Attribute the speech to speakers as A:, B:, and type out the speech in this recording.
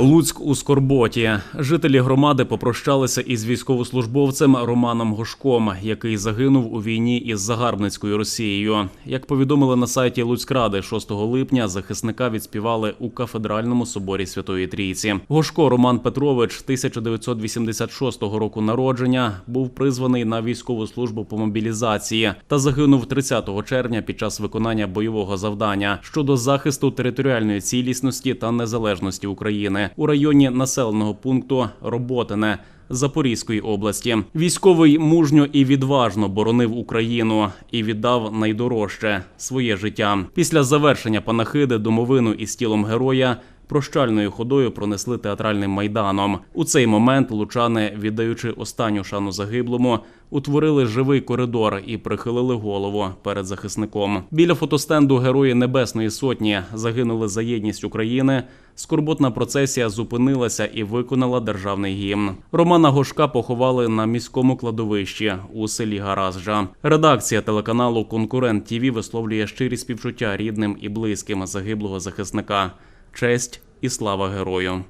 A: Луцьк у Скорботі. Жителі громади попрощалися із військовослужбовцем Романом Гошком, який загинув у війні із загарбницькою Росією. Як повідомили на сайті Луцькради 6 липня, захисника відспівали у кафедральному соборі Святої Трійці. Гошко Роман Петрович, 1986 року народження, був призваний на військову службу по мобілізації та загинув 30 червня під час виконання бойового завдання щодо захисту територіальної цілісності та незалежності України у районі населеного пункту Роботине. Запорізької області військовий мужньо і відважно боронив Україну і віддав найдорожче своє життя. Після завершення панахиди домовину із тілом героя прощальною ходою пронесли театральним майданом. У цей момент лучани, віддаючи останню шану загиблому, утворили живий коридор і прихилили голову перед захисником. Біля фотостенду Герої Небесної Сотні загинули за єдність України. Скорботна процесія зупинилася і виконала державний гімн. Романа Гошка поховали на міському кладовищі у селі Гаразжа. Редакція телеканалу Конкурент ТІВІ висловлює щирі співчуття рідним і близьким загиблого захисника. Честь і слава герою.